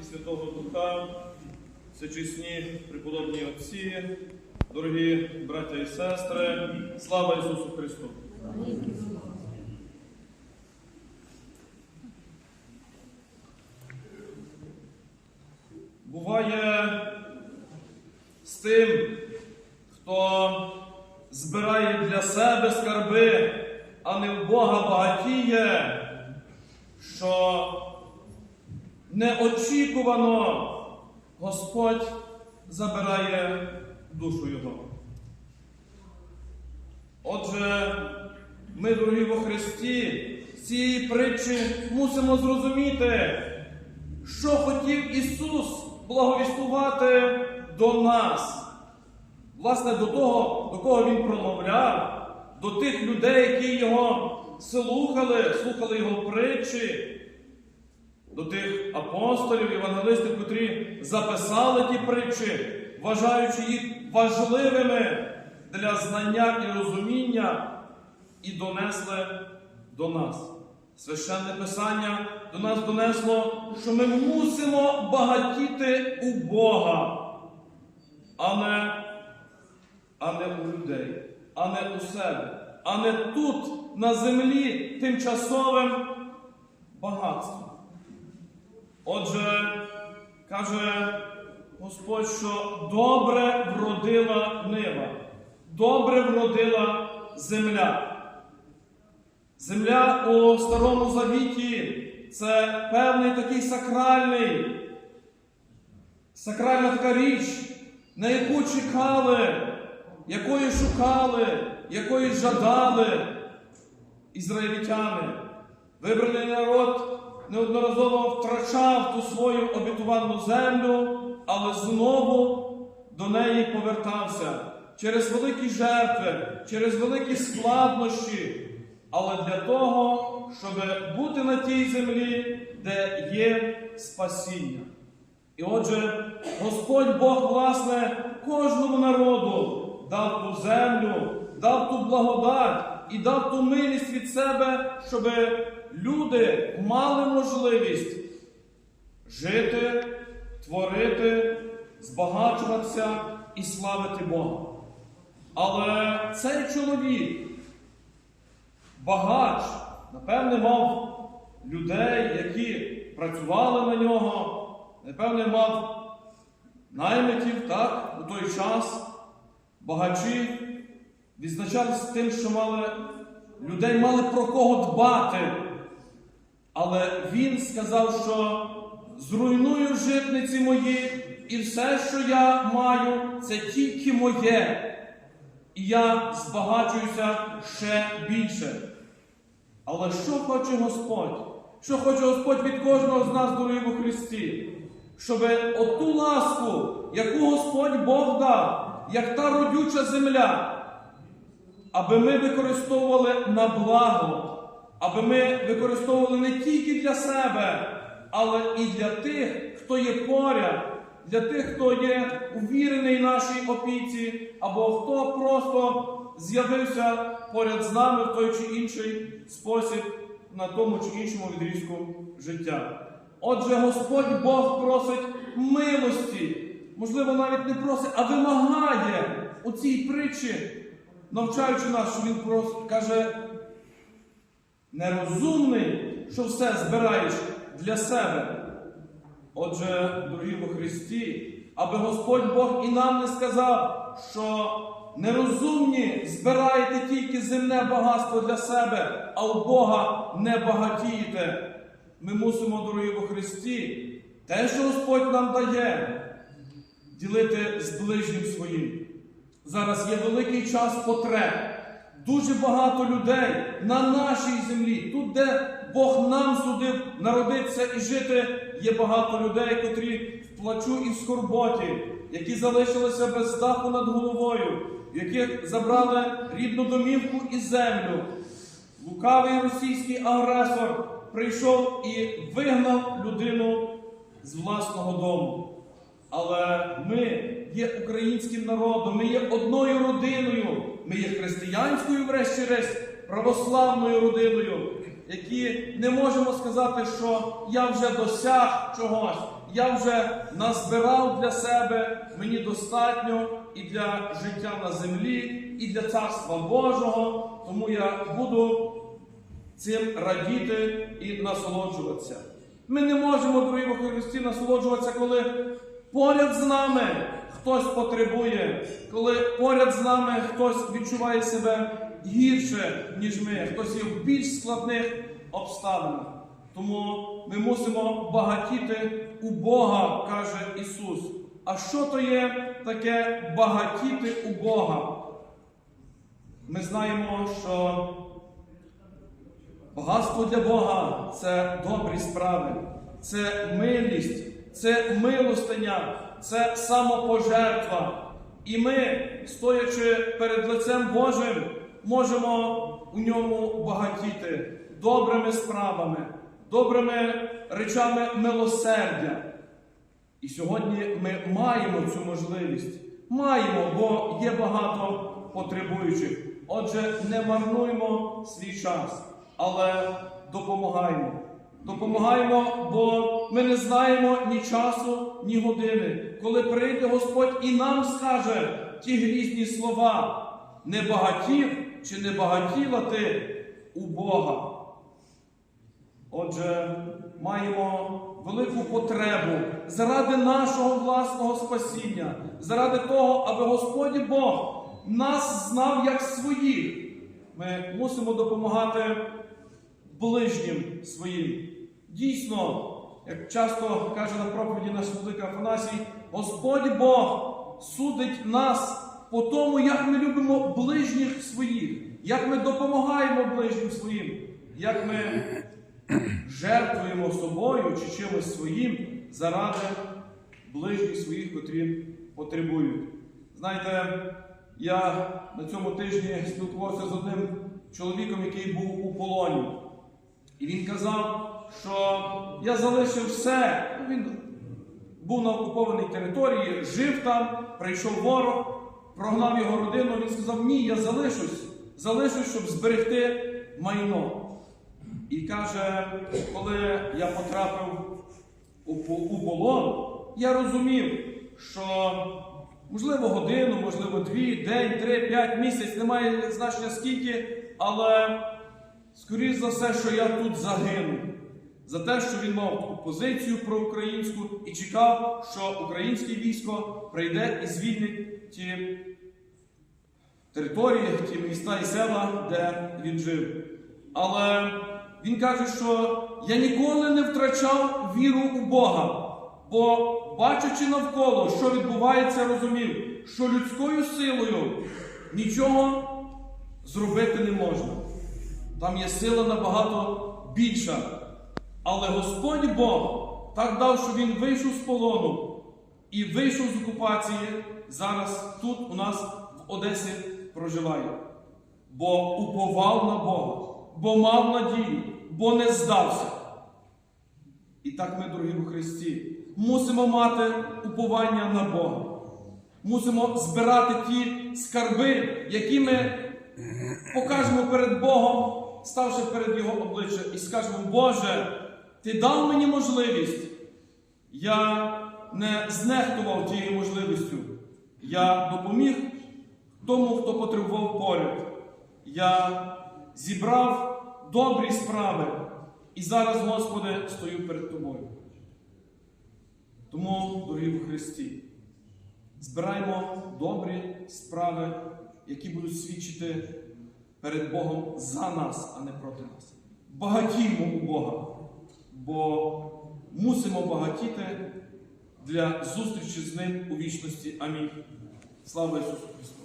і Святого Духа, всечесні преподобні отці, дорогі браття і сестри, слава Ісусу Христу! Буває з тим, хто збирає для себе скарби, а не в Бога багатіє, що неочікувано Господь забирає душу його. Отже, ми, дорогі во Христі, цієї притчі мусимо зрозуміти, що хотів Ісус благовістувати до нас. Власне, до того, до кого Він промовляв, до тих людей, які його слухали, слухали Його притчі, до тих апостолів, євангелистів, котрі записали ті притчі, вважаючи їх важливими для знання і розуміння, і донесли до нас. Священне Писання до нас донесло, що ми мусимо багатіти у Бога, а не, а не у людей, а не у себе, а не тут, на землі, тимчасовим багатством. Отже, каже Господь, що добре вродила нива, добре вродила земля. Земля у Старому Завіті це певний такий сакральний, сакральна така річ, на яку чекали, якої шукали, якої жадали ізраїльтяни. Вибраний народ неодноразово втрачав ту свою обітувану землю, але знову до неї повертався через великі жертви, через великі складнощі але для того, щоб бути на тій землі, де є спасіння. І отже, Господь Бог, власне, кожному народу дав ту землю, дав ту благодать і дав ту милість від себе, щоб люди мали можливість жити, творити, збагачуватися і славити Бога. Але цей чоловік, багач, напевне, мав людей, які працювали на нього, напевне, мав наймитів так, у той час. Багачі відзначалися тим, що мали, людей мали про кого дбати. Але він сказав, що зруйную житниці мої, і все, що я маю, це тільки моє. І я збагачуюся ще більше. Але що хоче Господь? Що хоче Господь від кожного з нас, дорогі у Христі? Щоб оту ласку, яку Господь Бог дав, як та родюча земля, аби ми використовували на благо, аби ми використовували не тільки для себе, але і для тих, хто є поряд, для тих, хто є увірений нашій опіці, або хто просто з'явився поряд з нами в той чи інший спосіб на тому чи іншому відрізку життя. Отже, Господь Бог просить милості, можливо, навіть не просить, а вимагає у цій притчі, навчаючи нас, що Він просто каже, нерозумний, що все збираєш для себе. Отже, дорогі во Христі, аби Господь Бог і нам не сказав, що нерозумні збираєте тільки земне багатство для себе, а у Бога не багатієте. Ми мусимо, дорогі во Христі, те, що Господь нам дає, ділити з ближнім своїм. Зараз є великий час потреб. Дуже багато людей на нашій землі, тут, де Бог нам судив народитися і жити, є багато людей, котрі в плачу і в скорботі, які залишилися без даху над головою, яких забрали рідну домівку і землю. Лукавий російський агресор прийшов і вигнав людину з власного дому. Але ми є українським народом, ми є одною родиною, ми є християнською, врешті-решт, православною родиною. які не можемо сказати, що я вже досяг чогось, я вже назбирав для себе, мені достатньо і для життя на землі, і для Царства Божого, тому я буду цим радіти і насолоджуватися. Ми не можемо, дорогі Христі, насолоджуватися, коли поряд з нами хтось потребує, коли поряд з нами хтось відчуває себе гірше, ніж ми, хтось є в більш складних обставинах. Тому ми мусимо багатіти у Бога, каже Ісус. А що то є таке багатіти у Бога? Ми знаємо, що Багатство для Бога це добрі справи, це милість, це милостиня, це самопожертва. І ми, стоячи перед лицем Божим, можемо у ньому багатіти добрими справами, добрими речами милосердя. І сьогодні ми маємо цю можливість. Маємо, бо є багато потребуючих. Отже, не марнуймо свій час, але допомагаємо. Допомагаємо, бо ми не знаємо ні часу, ні години, коли прийде Господь і нам скаже ті грізні слова. Не багатів чи не багатіла ти у Бога. Отже, маємо велику потребу заради нашого власного спасіння, заради того, аби Господь Бог нас знав як своїх. Ми мусимо допомагати ближнім своїм. Дійсно, як часто каже на проповіді наш великий Афанасій, Господь Бог судить нас по тому, як ми любимо ближніх своїх, як ми допомагаємо ближнім своїм, як ми жертвуємо собою чи чимось своїм заради ближніх своїх, котрі потребують. Знаєте, я на цьому тижні спілкувався з одним чоловіком, який був у полоні. І він казав, що я залишив все. Він був на окупованій території, жив там, прийшов ворог, прогнав його родину. Він сказав: Ні, я залишусь, залишусь, щоб зберегти майно. І каже, коли я потрапив у, у полон, я розумів, що можливо годину, можливо, дві, день, три, п'ять місяць, немає значення скільки, але скоріш за все, що я тут загину. За те, що він мав позицію проукраїнську і чекав, що українське військо прийде і звільнить ті території, ті міста і села, де він жив. Але він каже, що я ніколи не втрачав віру у Бога, бо, бачачи навколо, що відбувається, розумів, що людською силою нічого зробити не можна. Там є сила набагато більша. Але Господь Бог так дав, що Він вийшов з полону і вийшов з окупації, зараз тут у нас в Одесі проживає. Бо уповав на Бога, бо мав надію, бо не здався. І так ми, дорогі у Христі, мусимо мати уповання на Бога. Мусимо збирати ті скарби, які ми покажемо перед Богом, ставши перед Його обличчя, і скажемо, Боже, Ти дав мені можливість. Я не знехтував тією можливістю. Я допоміг тому, хто потребував поряд. Я зібрав добрі справи. І зараз, Господи, стою перед Тобою. Тому, дорогі в Христі, збираймо добрі справи, які будуть свідчити перед Богом за нас, а не проти нас. Багатімо у Бога, бо мусимо багатіти для зустрічі з Ним у вічності. Амінь. Слава Ісусу Христу!